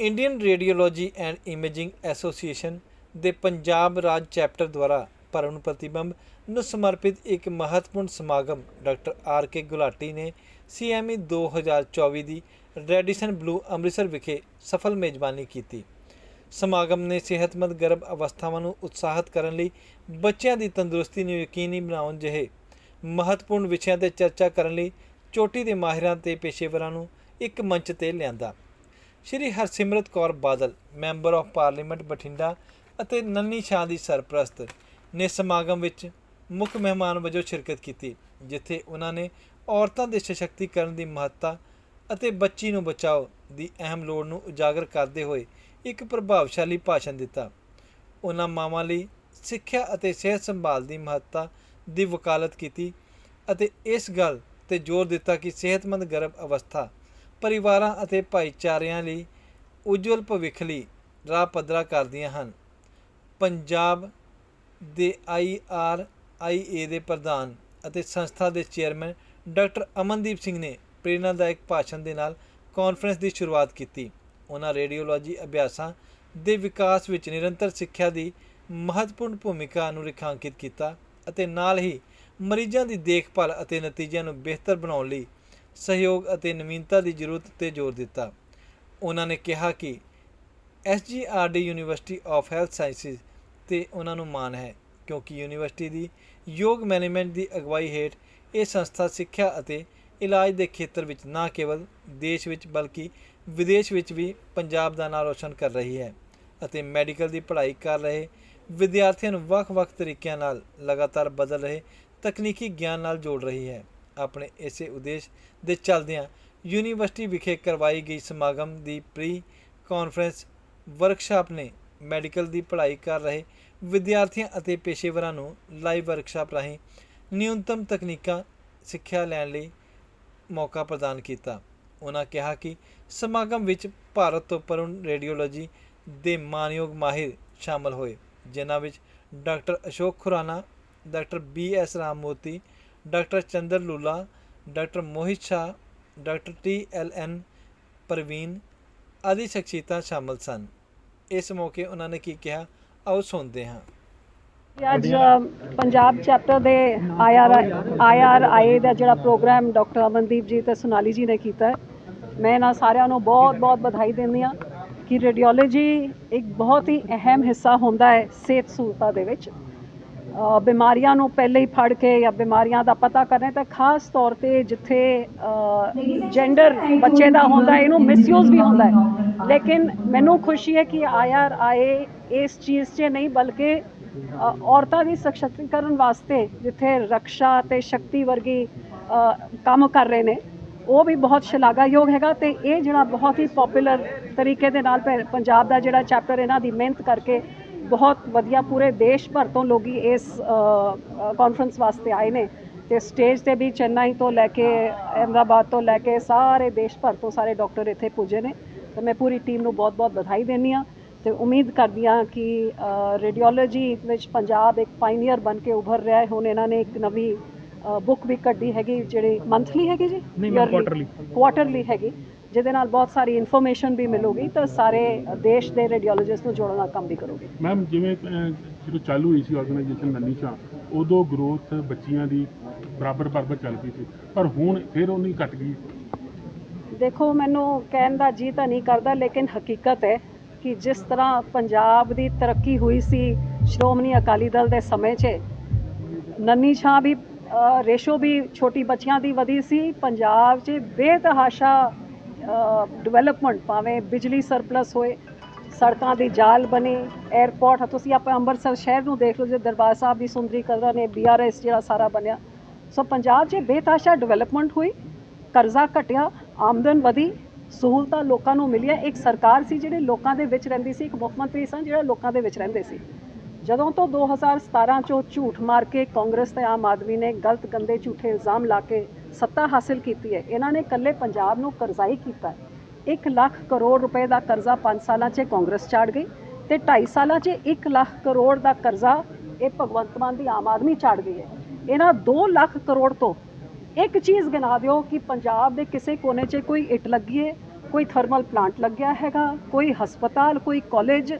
Indian radiology and imaging association ਦੇ ਪੰਜਾਬ ਰਾਜ chapter ਦੁਆਰਾ ਭਰਮ ਪ੍ਰਤੀਬੰਬ ਨੂੰ ਸਮਰਪਿਤ ਇੱਕ ਮਹੱਤਵਪੂਰਨ ਸਮਾਗਮ ਡਾਕਟਰ ਆਰ ਕੇ ਗੁਲਾਟੀ ਨੇ ਸੀਐਮਈ 2024 ਦੀ ਰੈਡੀਸਨ ਬਲੂ ਅੰਮ੍ਰਿਤਸਰ ਵਿਖੇ ਸਫਲ ਮੇਜ਼ਬਾਨੀ ਕੀਤੀ। ਸਮਾਗਮ ਨੇ ਸਿਹਤਮੰਦ ਗਰਭ ਅਵਸਥਾਵਾਂ ਨੂੰ ਉਤਸ਼ਾਹਿਤ ਕਰਨ ਲਈ ਬੱਚਿਆਂ ਦੀ ਤੰਦਰੁਸਤੀ ਨੂੰ ਯਕੀਨੀ ਬਣਾਉਣ ਜਿਹੇ ਮਹੱਤਵਪੂਰਨ ਵਿਸ਼ਿਆਂ ਤੇ ਚਰਚਾ ਕਰਨ ਲਈ ਚੋਟੀ ਦੇ ਮਾਹਿਰਾਂ ਤੇ ਪੇਸ਼ੇਵਰਾਂ ਨੂੰ ਇੱਕ ਮੰਚ ਤੇ ਲਿਆਂਦਾ। Shri Harsimrat Kaur Badal, member of parliament Bathinda ਅਤੇ ਨੰਨੀ ਸ਼ਾਹ ਦੀ ਸਰਪ੍ਰਸਤ ਨੇ ਸਮਾਗਮ ਵਿੱਚ ਮੁੱਖ ਮਹਿਮਾਨ ਵਜੋਂ ਸ਼ਿਰਕਤ ਕੀਤੀ, ਜਿੱਥੇ ਉਹਨਾਂ ਨੇ ਔਰਤਾਂ ਦੇ ਸਸ਼ਕਤੀਕਰਨ ਦੀ ਮਹੱਤਤਾ ਅਤੇ ਬੱਚੀ ਨੂੰ ਬਚਾਓ ਦੀ ਅਹਿਮ ਲੋੜ ਨੂੰ ਉਜਾਗਰ ਕਰਦੇ ਹੋਏ ਇੱਕ ਪ੍ਰਭਾਵਸ਼ਾਲੀ ਭਾਸ਼ਣ ਦਿੱਤਾ। ਉਹਨਾਂ ਮਾਵਾਂ ਲਈ ਸਿੱਖਿਆ ਅਤੇ ਸਿਹਤ ਸੰਭਾਲ ਦੀ ਮਹੱਤਤਾ ਦੀ ਵਕਾਲਤ ਕੀਤੀ ਅਤੇ ਇਸ ਗੱਲ ਤੇ ਜ਼ੋਰ ਦਿੱਤਾ ਕਿ ਸਿਹਤਮੰਦ ਗਰਭ ਅਵਸਥਾ ਪਰਿਵਾਰਾਂ ਅਤੇ ਭਾਈਚਾਰਿਆਂ ਲਈ ਉਜਵਲ ਭਵਿੱਖ ਲਈ ਰਾਹ ਪੱਧਰਾ ਕਰਦੀਆਂ ਹਨ। ਪੰਜਾਬ ਦੇ ਆਈਆਰਆਈਏ ਦੇ ਪ੍ਰਧਾਨ ਅਤੇ ਸੰਸਥਾ ਦੇ ਚੇਅਰਮੈਨ ਡਾਕਟਰ ਅਮਨਦੀਪ ਸਿੰਘ ਨੇ ਪ੍ਰੇਰਨਾਦਾਇਕ ਭਾਸ਼ਣ ਦੇ ਨਾਲ ਕਾਨਫਰੰਸ ਦੀ ਸ਼ੁਰੂਆਤ ਕੀਤੀ। ਉਹਨਾਂ ਰੇਡੀਓਲੋਜੀ ਅਭਿਆਸਾਂ ਦੇ ਵਿਕਾਸ ਵਿੱਚ ਨਿਰੰਤਰ ਸਿੱਖਿਆ ਦੀ ਮਹੱਤਵਪੂਰਨ ਭੂਮਿਕਾ ਨੂੰ ਰੇਖਾਂਕਿਤ ਕੀਤਾ ਅਤੇ ਨਾਲ ਹੀ ਮਰੀਜ਼ਾਂ ਦੀ ਦੇਖਭਾਲ ਅਤੇ ਨਤੀਜਿਆਂ ਨੂੰ ਬਿਹਤਰ ਬਣਾਉਣ ਲਈ ਸਹਿਯੋਗ ਅਤੇ ਨਵੀਨਤਾ ਦੀ ਜ਼ਰੂਰਤ ਤੇ ਜ਼ੋਰ ਦਿੱਤਾ। ਉਹਨਾਂ ਨੇ ਕਿਹਾ ਕਿ SGRD university of health sciences ਤੇ ਉਹਨਾਂ ਨੂੰ ਮਾਣ ਹੈ, ਕਿਉਂਕਿ ਯੂਨੀਵਰਸਿਟੀ ਦੀ ਯੋਗ ਮੈਨੇਜਮੈਂਟ ਦੀ ਅਗਵਾਈ ਹੇਠ ਇਹ ਸੰਸਥਾ ਸਿੱਖਿਆ ਅਤੇ ਇਲਾਜ ਦੇ ਖੇਤਰ ਵਿੱਚ ਨਾ ਕੇਵਲ ਦੇਸ਼ ਵਿੱਚ ਬਲਕਿ ਵਿਦੇਸ਼ ਵਿੱਚ ਵੀ ਪੰਜਾਬ ਦਾ ਨਾਂ ਰੋਸ਼ਨ ਕਰ ਰਹੀ ਹੈ ਅਤੇ ਮੈਡੀਕਲ ਦੀ ਪੜ੍ਹਾਈ ਕਰ ਰਹੇ ਵਿਦਿਆਰਥੀਆਂ ਨੂੰ ਵੱਖ-ਵੱਖ ਤਰੀਕਿਆਂ ਨਾਲ ਲਗਾਤਾਰ ਬਦਲ ਰਹੇ ਤਕਨੀਕੀ ਗਿਆਨ ਨਾਲ ਜੋੜ ਰਹੀ ਹੈ। ਆਪਣੇ ਇਸੇ ਉਦੇਸ਼ ਦੇ ਚੱਲਦਿਆਂ ਯੂਨੀਵਰਸਿਟੀ ਵਿਖੇ ਕਰਵਾਈ ਗਈ ਸਮਾਗਮ ਦੀ ਪ੍ਰੀ ਕਾਨਫਰੰਸ ਵਰਕਸ਼ਾਪ ਨੇ ਮੈਡੀਕਲ ਦੀ ਪੜ੍ਹਾਈ ਕਰ ਰਹੇ ਵਿਦਿਆਰਥੀਆਂ ਅਤੇ ਪੇਸ਼ੇਵਰਾਂ ਨੂੰ ਲਾਈਵ ਵਰਕਸ਼ਾਪ ਰਾਹੀਂ ਨਿਊਨਤਮ ਤਕਨੀਕਾਂ ਸਿੱਖਿਆ ਲੈਣ ਲਈ ਮੌਕਾ ਪ੍ਰਦਾਨ ਕੀਤਾ। ਉਹਨਾਂ ਕਿਹਾ ਕਿ ਸਮਾਗਮ ਵਿੱਚ ਭਾਰਤ ਤੋਂ ਪਰਨ ਰੇਡੀਓਲੋਜੀ ਦੇ ਮਾਨਯੋਗ ਮਾਹਿਰ ਸ਼ਾਮਲ ਹੋਏ, ਜਿਨ੍ਹਾਂ ਵਿੱਚ doctor Ashok Khurana, doctor B S Ramamurthy doctor Chander Lula, doctor Mohit Shah, doctor T L N Praveen ਆਦਿ ਸ਼ਖਸੀਅਤਾਂ ਸ਼ਾਮਲ ਸਨ। ਇਸ ਮੌਕੇ ਉਹਨਾਂ ਨੇ ਕੀ ਕਿਹਾ? ਆਓ ਸੁਣਦੇ ਹਾਂ। ਅੱਜ ਪੰਜਾਬ ਚੈਪਟਰ ਦੇ ਆਈਆਰ ਆਈਆਰਆਈ ਦਾ ਜਿਹੜਾ ਪ੍ਰੋਗਰਾਮ ਡਾਕਟਰ ਅਮਨਦੀਪ ਜੀ ਤੇ ਸੋਨਾਲੀ ਜੀ ਨੇ ਕੀਤਾ ਮੈਂ ਇਹਨਾਂ ਸਾਰਿਆਂ ਨੂੰ ਬਹੁਤ-ਬਹੁਤ ਵਧਾਈ ਦਿੰਦੀ ਹਾਂ ਕਿ ਰੇਡੀਓਲੋਜੀ ਇੱਕ ਬਹੁਤ ਹੀ ਅਹਿਮ ਹਿੱਸਾ ਹੁੰਦਾ ਹੈ ਸਿਹਤ ਸਹੂਲਤਾਂ ਦੇ ਵਿੱਚ। ਬਿਮਾਰੀਆਂ ਨੂੰ ਪਹਿਲੇ ਹੀ ਫੜ ਕੇ ਜਾਂ ਬਿਮਾਰੀਆਂ ਦਾ ਪਤਾ ਕਰਨੇ ਤਾਂ ਖਾਸ ਤੌਰ ਤੇ ਜਿੱਥੇ ਜੈਂਡਰ ਬੱਚੇ ਦਾ ਹੁੰਦਾ ਇਹਨੂੰ ਮਿਸਯੂਜ਼ ਵੀ ਹੁੰਦਾ ਹੈ। ਲੇਕਿਨ ਮੈਨੂੰ ਖੁਸ਼ੀ ਹੈ ਕਿ ਆਈਆਰਆਈ ਇਸ ਚੀਜ਼ 'ਚ ਨਹੀਂ, ਬਲਕਿ ਔਰਤਾਂ ਦੀ ਸਸ਼ਕਤੀਕਰਨ ਵਾਸਤੇ ਜਿੱਥੇ ਰਕਸ਼ਾ ਤੇ ਸ਼ਕਤੀ ਵਰਗੀ ਕੰਮ ਕਰ ਰਹੇ ਨੇ, ਉਹ ਵੀ ਬਹੁਤ ਸ਼ਲਾਘਾਯੋਗ ਹੈਗਾ ਤੇ ਇਹ ਜਿਹੜਾ ਬਹੁਤ ਹੀ ਪਪੂਲਰ ਤਰੀਕੇ ਦੇ ਨਾਲ ਪ- ਪੰਜਾਬ ਦਾ ਜਿਹੜਾ ਚੈਪਟਰ ਇਹਨਾਂ ਦੀ ਮਿਹਨਤ ਕਰਕੇ ਬਹੁਤ ਵਧੀਆ ਪੂਰੇ ਦੇਸ਼ ਭਰ ਤੋਂ ਲੋਕੀ ਇਸ ਕਾਨਫਰੰਸ ਵਾਸਤੇ ਆਏ ਨੇ ਤੇ ਸਟੇਜ ਤੇ ਵੀ ਚੇਨਈ ਤੋਂ ਲੈ ਕੇ ਅਹਿਮਦਾਬਾਦ ਤੋਂ ਲੈ ਕੇ ਸਾਰੇ ਦੇਸ਼ ਭਰ ਤੋਂ ਸਾਰੇ ਡਾਕਟਰ ਇੱਥੇ ਪੁੱਜੇ ਨੇ। ਤੇ ਮੈਂ ਪੂਰੀ ਟੀਮ ਨੂੰ ਬਹੁਤ-ਬਹੁਤ ਵਧਾਈ ਦਿੰਦੀ ਹਾਂ ਤੇ ਉਮੀਦ ਕਰਦੀ ਹਾਂ ਕਿ ਰੇਡੀਓਲੋਜੀ ਵਿੱਚ ਪੰਜਾਬ ਇੱਕ ਪਾਇਨੀਅਰ ਬਣ ਕੇ ਉੱਭਰ ਰਿਹਾ ਹੈ। ਹੁਣ ਇਹਨਾਂ ਨੇ ਇੱਕ ਨਵੀਂ ਬੁੱਕ ਵੀ ਕੱਢੀ ਹੈਗੀ ਜਿਹੜੀ ਮੰਥਲੀ ਹੈਗੀ ਜੀ? ਨਹੀਂ ਕੁਆਟਰਲੀ ਕੁਆਟਰਲੀ ਹੈਗੀ। ਜਿਹਦੇ ਨਾਲ ਬਹੁਤ ਸਾਰੀ ਇਨਫੋਰਮੇਸ਼ਨ ਵੀ ਮਿਲੂਗੀ ਤਾਂ ਸਾਰੇ ਦੇਸ਼ ਦੇ ਰੇਡੀਓਲੋਜਿਸਟ ਨੂੰ ਜੋੜਨ ਦਾ ਕੰਮ ਵੀ ਕਰੂਗੀ। ਮੈਮ ਜਿਵੇਂ ਜਦੋਂ ਚਾਲੂ ਹੋਈ ਸੀ ਆਰਗੇਨਾਈਜੇਸ਼ਨ ਨੰਨੀ ਸ਼ਾਹ ਉਦੋਂ ਗਰੋਥ ਬੱਚੀਆਂ ਦੀ ਬਰਾਬਰ ਬਰਾਬਰ ਚੱਲ ਪਈ ਸੀ ਪਰ ਹੁਣ ਫਿਰ ਉਨੀ ਘਟ ਗਈ। ਦੇਖੋ ਮੈਨੂੰ ਕਹਿਣ ਦਾ ਜੀ ਤਾਂ ਨਹੀਂ ਕਰਦਾ ਲੇਕਿਨ ਹਕੀਕਤ ਹੈ ਕਿ ਜਿਸ ਤਰ੍ਹਾਂ ਪੰਜਾਬ ਦੀ ਤਰੱਕੀ ਹੋਈ ਸੀ ਸ਼੍ਰੋਮਣੀ ਅਕਾਲੀ ਦਲ ਦੇ ਸਮੇਂ 'ਚ ਨੰਨੀ ਸ਼ਾਹ ਵੀ ਰੇਸ਼ੋ ਵੀ ਛੋਟੀ ਬੱਚਿਆਂ ਦੀ ਵਧੀ ਸੀ ਪੰਜਾਬ 'ਚ ਬੇਤਹਾਸ਼ਾ ਡਿਵੈਲਪਮੈਂਟ ਭਾਵੇਂ ਬਿਜਲੀ ਸਰਪਲਸ ਹੋਏ, ਸੜਕਾਂ ਦੀ ਜਾਲ ਬਣੇ 에ਅਰਪੋਰਟ ਤੁਸੀਂ ਆਪਾਂ ਅੰਮ੍ਰਿਤਸਰ ਸ਼ਹਿਰ ਨੂੰ ਦੇਖ ਲਓ, ਜੇ ਦਰਬਾਰ ਸਾਹਿਬ ਦੀ ਸੁੰਦਰੀਕਰਨ ਨੇ ਬੀਆਰਐਸ ਜਿਹੜਾ ਸਾਰਾ ਬਣਿਆ। ਸੋ ਪੰਜਾਬ 'ਚ ਬੇਤਹਾਸ਼ਾ ਡਿਵੈਲਪਮੈਂਟ ਹੋਈ, ਕਰਜ਼ਾ ਘਟਿਆ, ਆਮਦਨ ਵਧੀ, ਸਹੂਲਤਾਂ ਲੋਕਾਂ ਨੂੰ ਮਿਲੀਆਂ। ਇੱਕ ਸਰਕਾਰ ਸੀ ਜਿਹੜੇ ਲੋਕਾਂ ਦੇ ਵਿੱਚ ਰਹਿੰਦੀ ਸੀ, ਇੱਕ ਮੁੱਖ ਮੰਤਰੀ ਸਨ ਜਿਹੜਾ ਲੋਕਾਂ ਦੇ ਵਿੱਚ ਰਹਿੰਦੇ ਸੀ। ਜਦੋਂ ਤੋਂ 2017 ਚੋਂ ਝੂਠ ਮਾਰ ਕੇ ਕਾਂਗਰਸ ਤੇ ਆਮ ਆਦਮੀ ਨੇ ਗਲਤ, ਗੰਦੇ, ਝੂਠੇ ਇਲਜ਼ਾਮ ਲਾ ਕੇ ਸੱਤਾ ਹਾਸਿਲ ਕੀਤੀ ਹੈ। ਇਹਨਾਂ ਨੇ ਇਕੱਲੇ ਪੰਜਾਬ ਨੂੰ ਕਰਜ਼ਾਈ ਕੀਤਾ ਹੈ। 1 ਲੱਖ ਕਰੋੜ ਰੁਪਏ ਦਾ ਕਰਜ਼ਾ 5 ਸਾਲਾਂ 'ਚ ਕਾਂਗਰਸ ਚਾੜ ਗਈ ਤੇ 2.5 ਸਾਲਾਂ 'ਚ 1 ਲੱਖ ਕਰੋੜ ਦਾ ਕਰਜ਼ਾ ਇਹ ਭਗਵੰਤ ਮਾਨ ਦੀ ਆਮ ਆਦਮੀ ਚਾੜ ਗਈ ਹੈ। ਇਹਨਾਂ 2 ਲੱਖ ਕਰੋੜ ਤੋਂ ਇੱਕ ਚੀਜ਼ ਗਿਣਾ ਦਿਓ ਕਿ ਪੰਜਾਬ ਦੇ ਕਿਸੇ ਕੋਨੇ 'ਚ ਕੋਈ ਇੱਟ ਲੱਗੀ ਹੈ, ਕੋਈ ਥਰਮਲ ਪਲਾਂਟ ਲੱਗਿਆ ਹੈਗਾ, ਕੋਈ ਹਸਪਤਾਲ, ਕੋਈ ਕਾਲਜ,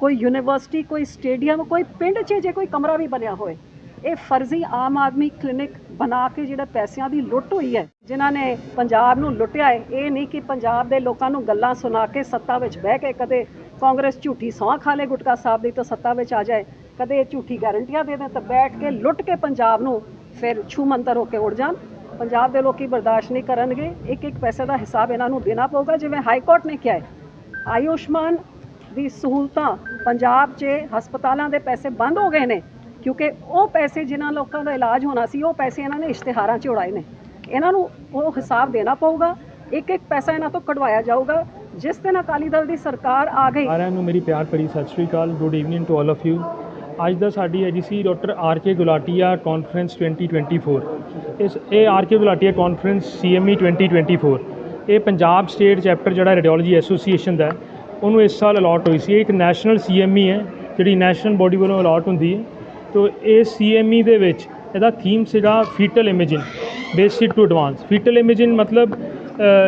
ਕੋਈ ਯੂਨੀਵਰਸਿਟੀ, ਕੋਈ ਸਟੇਡੀਅਮ, ਕੋਈ ਪਿੰਡ 'ਚ ਜੇ ਕੋਈ ਕਮਰਾ ਵੀ ਬਣਿਆ ਹੋਏ ਇਹ ਫਰਜ਼ੀ ਆਮ ਆਦਮੀ ਕਲੀਨਿਕ ਬਣਾ ਕੇ ਜਿਹੜਾ ਪੈਸਿਆਂ ਦੀ ਲੁੱਟ ਹੋਈ ਹੈ, ਜਿਨ੍ਹਾਂ ਨੇ ਪੰਜਾਬ ਨੂੰ ਲੁੱਟਿਆ ਹੈ, ਇਹ ਨਹੀਂ ਕਿ ਪੰਜਾਬ ਦੇ ਲੋਕਾਂ ਨੂੰ ਗੱਲਾਂ ਸੁਣਾ ਕੇ ਸੱਤਾ ਵਿੱਚ ਬਹਿ ਕੇ ਕਦੇ ਕਾਂਗਰਸ ਝੂਠੀ ਸੌਂ ਖਾ ਲੇ ਗੁਟਕਾ ਸਾਹਿਬ ਦੀ ਤਾਂ ਸੱਤਾ ਵਿੱਚ ਆ ਜਾਏ, ਕਦੇ ਝੂਠੀ ਗਾਰੰਟੀਆਂ ਦੇ ਦੇ ਤਾਂ ਬੈਠ ਕੇ ਲੁੱਟ ਕੇ ਪੰਜਾਬ ਨੂੰ ਫਿਰ ਛੂ ਮੰਤਰ ਹੋ ਕੇ ਉੜ ਜਾਣ। ਪੰਜਾਬ ਦੇ ਲੋਕੀ ਬਰਦਾਸ਼ਤ ਨਹੀਂ ਕਰਨਗੇ, ਇੱਕ ਇੱਕ ਪੈਸੇ ਦਾ ਹਿਸਾਬ ਇਹਨਾਂ ਨੂੰ ਦੇਣਾ ਪਊਗਾ, ਜਿਵੇਂ ਹਾਈ ਕੋਰਟ ਨੇ ਕਿਹਾ ਹੈ। ਆਯੁਸ਼ਮਾਨ ਦੀ ਸਹੂਲਤਾਂ ਪੰਜਾਬ 'ਚ ਹਸਪਤਾਲਾਂ ਦੇ ਪੈਸੇ ਬੰਦ ਹੋ ਗਏ ਨੇ ਕਿਉਂਕਿ ਉਹ ਪੈਸੇ ਜਿਨ੍ਹਾਂ ਲੋਕਾਂ ਦਾ ਇਲਾਜ ਹੋਣਾ ਸੀ, ਉਹ ਪੈਸੇ ਇਹਨਾਂ ਨੇ ਇਸ਼ਤਿਹਾਰਾਂ 'ਚ ਉਡਾਏ ਨੇ। ਇਹਨਾਂ ਨੂੰ ਉਹ ਹਿਸਾਬ ਦੇਣਾ ਪਊਗਾ ਇੱਕ ਇੱਕ ਪੈਸਾ ਇਹਨਾਂ ਤੋਂ ਕਢਵਾਇਆ ਜਾਊਗਾ। ਜਿਸ ਦਿਨ ਅਕਾਲੀ ਦਲ ਦੀ ਸਰਕਾਰ ਆ ਗਈ ਸਾਰਿਆਂ ਨੂੰ ਮੇਰੀ ਪਿਆਰ ਭਰੀ ਸਤਿ ਸ਼੍ਰੀ ਅਕਾਲ good evening to all of you ਅੱਜ ਦਾ ਸਾਡੀ ਹੈ ਜੀ ਸੀ doctor R K Gulatia conference 2024 ਇਸ, ਇਹ ਆਰ ਕੇ ਗੁਲਾਟੀਆ ਕਾਨਫਰੰਸ ਸੀਐਮਈ 2024 ਇਹ ਪੰਜਾਬ ਸਟੇਟ ਚੈਪਟਰ ਜਿਹੜਾ ਰੇਡੀਓਲੋਜੀ ਐਸੋਸੀਏਸ਼ਨ ਦਾ ਉਹਨੂੰ ਇਸ ਸਾਲ ਅਲਾਟ ਹੋਈ ਸੀ। ਇਹ ਇੱਕ ਨੈਸ਼ਨਲ ਸੀਐਮਈ ਹੈ, ਜਿਹੜੀ ਨੈਸ਼ਨਲ ਬੋਡੀ ਵੱਲੋਂ ਅਲਾਟ ਹੁੰਦੀ ਹੈ। ਤੋ ਇਹ ਸੀਐਮਈ ਦੇ ਵਿੱਚ ਇਹਦਾ ਥੀਮ ਸੀਗਾ fetal imaging basic to advance fetal imaging ਮਤਲਬ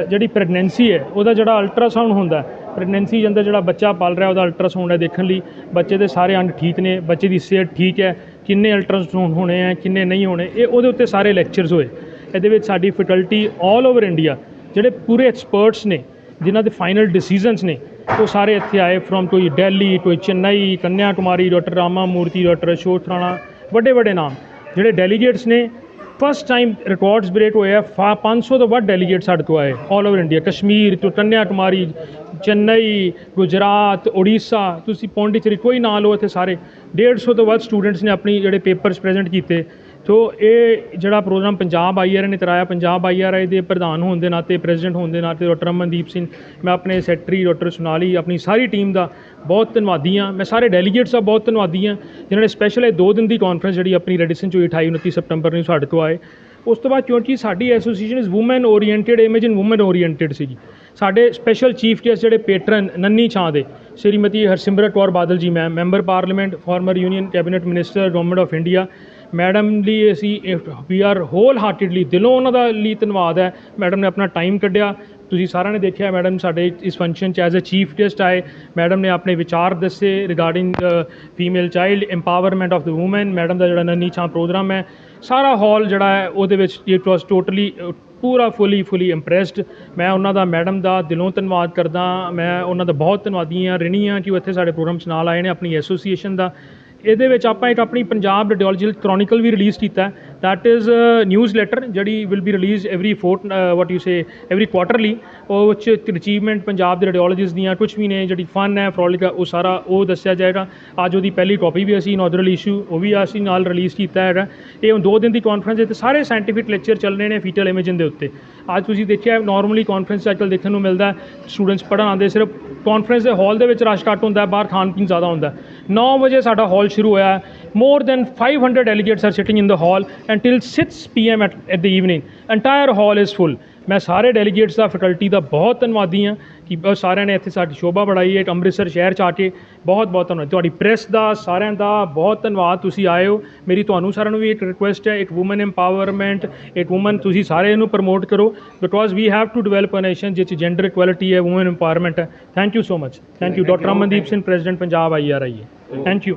ਜਿਹੜੀ ਪ੍ਰੈਗਨੈਂਸੀ ਹੈ, ਉਹਦਾ ਜਿਹੜਾ ਅਲਟਰਾਸਾਊਂਡ ਹੁੰਦਾ ਪ੍ਰੈਗਨੈਂਸੀ ਦੇ ਅੰਦਰ ਜਿਹੜਾ ਬੱਚਾ ਪਲ ਰਿਹਾ, ਉਹਦਾ ਅਲਟਰਾਸਾਊਂਡ ਹੈ ਦੇਖਣ ਲਈ। ਬੱਚੇ ਦੇ ਸਾਰੇ ਅੰਗ ਠੀਕ ਨੇ, ਬੱਚੇ ਦੀ ਸਿਹਤ ਠੀਕ ਹੈ। ਕਿੰਨੇ ਅਲਟਰਾਸਾਊਂਡ ਹੋਣੇ ਆ ਕਿੰਨੇ ਨਹੀਂ ਹੋਣੇ, ਇਹ ਉਹਦੇ ਉੱਤੇ ਸਾਰੇ ਲੈਕਚਰਸ ਹੋਏ। ਇਹਦੇ ਵਿੱਚ ਸਾਡੀ ਫੈਕਲਟੀ ਆਲ ਓਵਰ ਇੰਡੀਆ ਜਿਹੜੇ ਪੂਰੇ ਐਕਸਪਰਟਸ ਨੇ, ਜਿਨ੍ਹਾਂ ਦੇ ਫਾਈਨਲ ਡਿਸੀਜਨਸ ਨੇ ਉਹ ਸਾਰੇ ਇੱਥੇ ਆਏ ਫਰੋਮ ਕੋਈ ਦਿੱਲੀ ਕੋਈ ਚੇਨਈ ਕੰਨਿਆ ਕੁਮਾਰੀ ਡਾਕਟਰ ਰਾਮਾ ਮੂਰਤੀ ਡਾਕਟਰ ਅਸ਼ੋਕ ਥਰਾਣਾ ਵੱਡੇ ਵੱਡੇ ਨਾਮ। ਜਿਹੜੇ ਡੈਲੀਗੇਟਸ ਨੇ ਫਸਟ ਟਾਈਮ ਰਿਕਾਰਡਸ ਬ੍ਰੇਕ ਹੋਏ ਆ, ਫਾ- 500 ਤੋਂ ਵੱਧ ਡੈਲੀਗੇਟ ਸਾਡੇ ਤੋਂ ਆਏ ਆਲ ਓਵਰ ਇੰਡੀਆ ਕਸ਼ਮੀਰ ਤੋਂ ਕੰਨਿਆ ਕੁਮਾਰੀ ਚੇਨਈ ਗੁਜਰਾਤ ਉੜੀਸਾ ਤੁਸੀਂ ਪੌਂਡੀਚੇਰੀ ਕੋਈ ਨਾਂ ਲਓ ਇੱਥੇ ਸਾਰੇ। 150 ਤੋਂ ਵੱਧ ਸਟੂਡੈਂਟਸ ਨੇ ਆਪਣੀ ਜਿਹੜੇ ਪੇਪਰਸ ਪ੍ਰੈਜ਼ੈਂਟ ਕੀਤੇ। ਸੋ ਇਹ ਜਿਹੜਾ ਪ੍ਰੋਗਰਾਮ ਪੰਜਾਬ ਆਈਆਰ ਨੇ ਤਰਾਇਆ ਪੰਜਾਬ ਆਈਆਰਆਈ ਦੇ ਪ੍ਰਧਾਨ ਹੋਣ ਦੇ ਨਾਤੇ, ਪ੍ਰੈਜ਼ੀਡੈਂਟ ਹੋਣ ਦੇ ਨਾਤੇ ਡਾਕਟਰ ਅਮਨਦੀਪ ਸਿੰਘ, ਮੈਂ ਆਪਣੇ ਸੈਕਟਰੀ ਡਾਕਟਰ ਸੁਨਾਲੀ, ਆਪਣੀ ਸਾਰੀ ਟੀਮ ਦਾ ਬਹੁਤ ਧੰਨਵਾਦੀ ਹਾਂ। ਮੈਂ ਸਾਰੇ ਡੈਲੀਗੇਟਸ ਦਾ ਬਹੁਤ ਧੰਨਵਾਦੀ ਹਾਂ, ਜਿਨ੍ਹਾਂ ਨੇ ਸਪੈਸ਼ਲ ਇਹ ਦੋ ਦਿਨ ਦੀ ਕਾਨਫਰੰਸ ਜਿਹੜੀ ਆਪਣੀ ਰੈਡੀਸਨ ਚ ਹੋਈ 28 29 ਸਤੰਬਰ ਨੂੰ ਸਾਡੇ ਤੋਂ ਆਏ। ਉਸ ਤੋਂ ਬਾਅਦ ਕਿਉਂਕਿ ਸਾਡੀ association is woman oriented image in woman oriented ਸੀਗੀ। ਸਾਡੇ ਸਪੈਸ਼ਲ ਚੀਫ ਗੈਸਟ ਜਿਹੜੇ ਪੇਟਰਨ ਨੰਨੀ ਛਾਂ ਦੇ, Shrimati Harsimrat Kaur Badal ji ma'am member parliament former union cabinet minister government of India madam ਲਈ ਅਸੀਂ ਵੀ ਆਰ ਹੋਲ ਹਾਰਟਿਡਲੀ ਦਿਲੋਂ ਉਹਨਾਂ ਦਾ ਲਈ ਧੰਨਵਾਦ ਹੈ। ਮੈਡਮ ਨੇ ਆਪਣਾ ਟਾਈਮ ਕੱਢਿਆ। ਤੁਸੀਂ ਸਾਰਿਆਂ ਨੇ ਦੇਖਿਆ ਮੈਡਮ ਸਾਡੇ ਇਸ ਫੰਕਸ਼ਨ 'ਚ ਐਜ਼ ਅ ਚੀਫ ਗੈਸਟ ਆਏ। ਮੈਡਮ ਨੇ ਆਪਣੇ ਵਿਚਾਰ ਦੱਸੇ regarding female child empowerment of the woman madam ਦਾ ਜਿਹੜਾ ਨੰਨੀ ਛਾਂ ਪ੍ਰੋਗਰਾਮ ਹੈ। ਸਾਰਾ ਹਾਲ ਜਿਹੜਾ ਹੈ, ਉਹਦੇ ਵਿੱਚ ਇਟ ਵਾਸ ਟੋਟਲੀ ਪੂਰਾ ਫੁੱਲੀ ਫੁੱਲੀ ਇੰਪ੍ਰੈਸਡ ਮੈਂ ਉਹਨਾਂ ਦਾ, ਮੈਡਮ ਦਾ ਦਿਲੋਂ ਧੰਨਵਾਦ ਕਰਦਾ। ਮੈਂ ਉਹਨਾਂ ਦਾ ਬਹੁਤ ਧੰਨਵਾਦੀ ਹਾਂ, ਰਿਣੀ ਹਾਂ ਕਿ ਉਹ ਇੱਥੇ ਸਾਡੇ ਪ੍ਰੋਗਰਾਮ 'ਚ ਨਾਲ ਆਏ ਨੇ, ਆਪਣੀ ਐਸੋਸੀਏਸ਼ਨ ਦਾ। ਇਹਦੇ ਵਿੱਚ ਆਪਾਂ ਇੱਕ ਆਪਣੀ ਪੰਜਾਬ ਰੇਡੀਓਲੋਜੀਕਲ ਕ੍ਰੋਨਿਕਲ ਵੀ ਰਿਲੀਜ਼ ਕੀਤਾ ਦੈਟ ਇਜ਼ ਨਿਊਜ਼ ਲੈਟਰ ਜਿਹੜੀ will be release every fort what you say every quarterly ਉਹ ਵਿੱਚ ਅਚੀਵਮੈਂਟ ਪੰਜਾਬ ਦੇ ਰੇਡੀਓਲੋਜਿਸਟ ਦੀਆਂ ਕੁਝ ਵੀ ਨੇ, ਜਿਹੜੀ ਫਨ ਹੈ ਫਰੋਲਿਕ ਹੈ, ਉਹ ਸਾਰਾ ਉਹ ਦੱਸਿਆ ਜਾਏਗਾ। ਅੱਜ ਉਹਦੀ ਪਹਿਲੀ ਕਾਪੀ ਵੀ ਅਸੀਂ ਇਨੋਗਰਲ ਇਸ਼ੂ ਉਹ ਵੀ ਅਸੀਂ ਨਾਲ ਰਿਲੀਜ਼ ਕੀਤਾ ਹੈਗਾ। ਇਹ ਹੁਣ ਦੋ ਦਿਨ ਦੀ ਕਾਨਫਰੰਸ ਹੈ ਤੇ ਸਾਰੇ ਸਾਇੰਟੀਫਿਕ ਲੈਕਚਰ ਚੱਲ ਰਹੇ ਨੇ ਫੀਟਲ ਇਮੇਜਨ ਦੇ ਉੱਤੇ। ਅੱਜ ਤੁਸੀਂ ਦੇਖਿਆ ਨਾਰਮਲੀ ਕਾਨਫਰੰਸ ਅੱਜ ਕੱਲ੍ਹ ਦੇਖਣ ਨੂੰ ਮਿਲਦਾ ਸਟੂਡੈਂਟਸ ਪੜ੍ਹਨ ਆਉਂਦੇ ਸਿਰਫ ਕਾਨਫਰੰਸ ਦੇ ਹਾਲ ਦੇ ਵਿੱਚ ਰਸ਼ ਘੱਟ ਹੁੰਦਾ ਬਾਹਰ ਖਾਣ ਪੀਣ ਜ਼ਿਆਦਾ ਹੁੰਦਾ 9 ਵਜੇ ਸਾਡਾ ਹਾਲ ਸ਼ੁਰੂ ਹੋਇਆ more than 500 delegates are sitting in the hall until 6 PM at the evening entire hall is full ਮੈਂ ਸਾਰੇ ਡੈਲੀਗੇਟਸ ਦਾ ਫੈਕਲਟੀ ਦਾ ਬਹੁਤ ਧੰਨਵਾਦੀ ਹਾਂ ਕਿ ਸਾਰਿਆਂ ਨੇ ਇੱਥੇ ਸਾਡੀ ਸ਼ੋਭਾ ਬੜਾਈ ਹੈ ਅੰਮ੍ਰਿਤਸਰ ਸ਼ਹਿਰ ਚ ਆ ਕੇ ਬਹੁਤ ਬਹੁਤ ਧੰਨਵਾਦ। ਤੁਹਾਡੀ ਪ੍ਰੈਸ ਦਾ ਸਾਰਿਆਂ ਦਾ ਬਹੁਤ ਧੰਨਵਾਦ ਤੁਸੀਂ ਆਏ ਹੋ। ਮੇਰੀ ਤੁਹਾਨੂੰ ਸਾਰਿਆਂ ਨੂੰ ਵੀ ਇੱਕ ਰਿਕੁਐਸਟ ਹੈ ਇੱਕ ਔਮਨ ਐਮਪਾਵਰਮੈਂਟ ਇੱਕ ਔਮਨ ਤੁਸੀਂ ਸਾਰੇ ਇਹਨੂੰ ਪ੍ਰਮੋਟ ਕਰੋ because we have to develop a nation ਜਿਸ ਜੈਂਡਰ ਇਕੁਐਲਿਟੀ ਹੈ ਔਮਨ ਐਮਪਾਵਰਮੈਂਟ ਹੈ। Thank you so much thank you doctor Amandeep Singh president Punjab I R I ਹੈ। Thank you